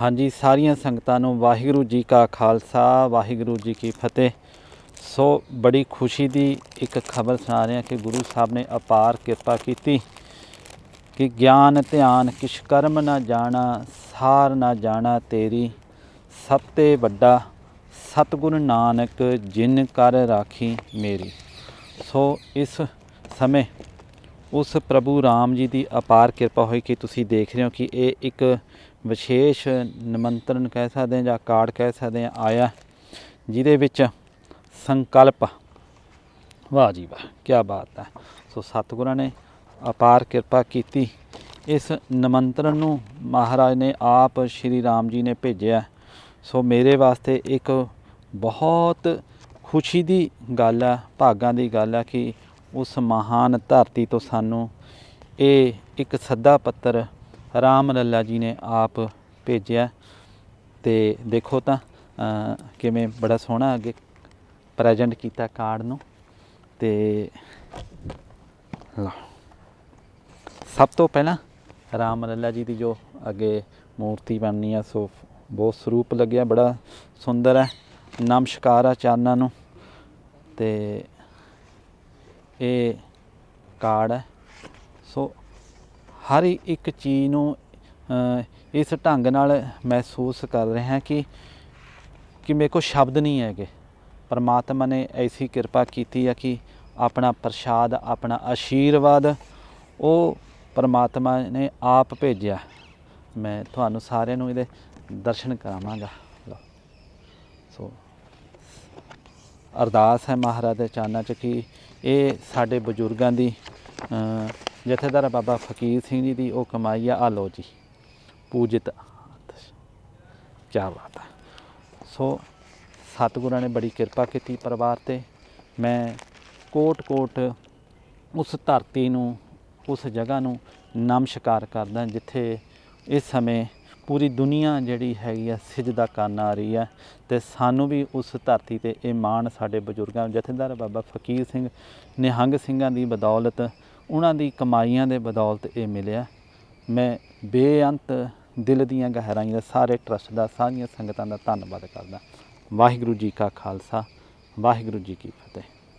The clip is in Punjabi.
ਹਾਂਜੀ, ਸਾਰੀਆਂ ਸੰਗਤਾਂ ਨੂੰ ਵਾਹਿਗੁਰੂ ਜੀ ਕਾ ਖਾਲਸਾ, ਵਾਹਿਗੁਰੂ ਜੀ ਕੀ ਫਤਿਹ। ਸੋ ਬੜੀ ਖੁਸ਼ੀ ਦੀ ਇੱਕ ਖਬਰ ਸੁਣਾ ਰਹੇ ਹਾਂ ਕਿ ਗੁਰੂ ਸਾਹਿਬ ਨੇ ਅਪਾਰ ਕਿਰਪਾ ਕੀਤੀ ਕਿ ਗਿਆਨ, ਧਿਆਨ ਕਿਛ ਕਰਮ ਨਾ ਜਾਣਾ, ਸਾਰ ਨਾ ਜਾਣਾ ਤੇਰੀ, ਸਭ ਤੇ ਵੱਡਾ ਸਤਿਗੁਰ ਨਾਨਕ ਜਿਨ ਕਰ ਰਾਖੀ ਮੇਰੀ। ਸੋ ਇਸ ਸਮੇਂ ਉਸ ਪ੍ਰਭੂ ਰਾਮ ਜੀ ਦੀ ਅਪਾਰ ਕਿਰਪਾ ਹੋਈ ਕਿ ਤੁਸੀਂ ਦੇਖ ਰਹੇ ਹੋ ਕਿ ਇਹ ਇੱਕ ਵਿਸ਼ੇਸ਼ ਨਿਮੰਤਰਣ ਕਹਿ ਸਕਦੇ ਹਾਂ ਜਾਂ ਕਾਰਡ ਕਹਿ ਸਕਦੇ ਹਾਂ ਆਇਆ ਜਿਹਦੇ ਵਿੱਚ ਸੰਕਲਪ। ਵਾਹ ਜੀ ਵਾਹ ਕੀ ਬਾਤ ਹੈ। ਸੋ ਸਤਿਗੁਰਾਂ ਨੇ ਅਪਾਰ ਕਿਰਪਾ ਕੀਤੀ। ਇਸ ਨਿਮੰਤਰਣ ਨੂੰ ਮਹਾਰਾਜ ਨੇ ਆਪ ਸ਼੍ਰੀ ਰਾਮ ਜੀ ਨੇ ਭੇਜਿਆ। ਸੋ ਮੇਰੇ ਵਾਸਤੇ ਇੱਕ ਬਹੁਤ ਖੁਸ਼ੀ ਦੀ ਗੱਲ ਆ ਭਾਗਾਂ ਦੀ ਗੱਲ ਆ ਕਿ ਉਸ ਮਹਾਨ ਧਰਤੀ ਤੋਂ ਸਾਨੂੰ ਇਹ ਇੱਕ ਸੱਦਾ ਪੱਤਰ ਰਾਮ ਲੱਲਾ ਜੀ ਨੇ ਆਪ ਭੇਜਿਆ ਤੇ ਦੇਖੋ ਤਾਂ ਕਿਵੇਂ ਬੜਾ ਸੋਹਣਾ ਅੱਗੇ ਪ੍ਰੈਜ਼ੈਂਟ ਕੀਤਾ ਕਾਰਡ ਨੂੰ। ਤੇ ਲਓ, ਸਭ ਤੋਂ ਪਹਿਲਾਂ ਰਾਮ ਲੱਲਾ ਜੀ ਦੀ ਜੋ ਅੱਗੇ ਮੂਰਤੀ ਬਣਨੀ ਆ, ਸੋ ਬਹੁਤ ਸਰੂਪ ਲੱਗਿਆ, ਬੜਾ ਸੁੰਦਰ ਹੈ। ਨਮਸਕਾਰ ਆ ਚਾਨਾਂ ਨੂੰ। ਤੇ ਇਹ ਕਾਰਡ ਹੈ। ਸੋ ਹਰ ਇੱਕ ਚੀਜ਼ ਨੂੰ ਇਸ ਢੰਗ ਨਾਲ ਮਹਿਸੂਸ ਕਰ ਰਿਹਾ ਹਾਂ ਕਿ ਕਿ ਮੇਰੇ ਕੋਲ ਸ਼ਬਦ ਨਹੀਂ ਹੈਗੇ। ਪਰਮਾਤਮਾ ਨੇ ਐਸੀ ਕਿਰਪਾ ਕੀਤੀ ਹੈ ਕਿ ਆਪਣਾ ਪ੍ਰਸ਼ਾਦ, ਆਪਣਾ ਆਸ਼ੀਰਵਾਦ, ਉਹ ਪਰਮਾਤਮਾ ਨੇ ਆਪ ਭੇਜਿਆ। ਮੈਂ ਤੁਹਾਨੂੰ ਸਾਰਿਆਂ ਨੂੰ ਇਹਦੇ ਦਰਸ਼ਨ ਕਰਾਵਾਂਗਾ। ਸੋ, ਅਰਦਾਸ ਹੈ ਮਹਾਰਾਜ ਦੇ ਚਰਨਾਂ 'ਚ ਕਿ ਇਹ ਸਾਡੇ ਬਜ਼ੁਰਗਾਂ ਦੀ ਜਥੇਦਾਰ ਬਾਬਾ ਫਕੀਰ ਸਿੰਘ ਜੀ ਦੀ ਉਹ ਕਮਾਈ ਆ ਆ ਲਓ ਜੀ। ਪੂਜਿਤ ਕੀ ਬਾਤ ਹੈ ਸੋ ਸਤਿਗੁਰਾਂ ਨੇ ਬੜੀ ਕਿਰਪਾ ਕੀਤੀ ਪਰਿਵਾਰ ਤੇ। ਮੈਂ ਕੋਟ ਕੋਟ ਉਸ ਧਰਤੀ ਨੂੰ, ਉਸ ਜਗ੍ਹਾ ਨੂੰ ਨਮਸਕਾਰ ਕਰਦਾ ਜਿੱਥੇ ਇਸ ਸਮੇਂ ਪੂਰੀ ਦੁਨੀਆ ਜਿਹੜੀ ਹੈਗੀ ਆ ਸਿਜਦਾ ਕਰਨ ਆ ਰਹੀ ਹੈ ਤੇ ਸਾਨੂੰ ਵੀ ਉਸ ਧਰਤੀ ਤੇ ਇਹ ਮਾਣ ਸਾਡੇ ਬਜ਼ੁਰਗਾਂ ਜਥੇਦਾਰ ਬਾਬਾ ਫਕੀਰ ਸਿੰਘ ਨਿਹੰਗ ਸਿੰਘਾਂ ਦੀ ਬਦੌਲਤ ਉਹਨਾਂ ਦੀ ਕਮਾਈਆਂ ਦੇ ਬਦੌਲਤ ਇਹ ਮਿਲਿਆ। ਮੈਂ ਬੇਅੰਤ ਦਿਲ ਦੀਆਂ ਗਹਿਰਾਈਆਂ ਦਾ ਸਾਰੇ ਟਰਸਟ ਦਾ, ਸਾਰੀਆਂ ਸੰਗਤਾਂ ਦਾ ਧੰਨਵਾਦ ਕਰਦਾ। ਵਾਹਿਗੁਰੂ ਜੀ ਕਾ ਖਾਲਸਾ, ਵਾਹਿਗੁਰੂ ਜੀ ਕੀ ਫਤਿਹ।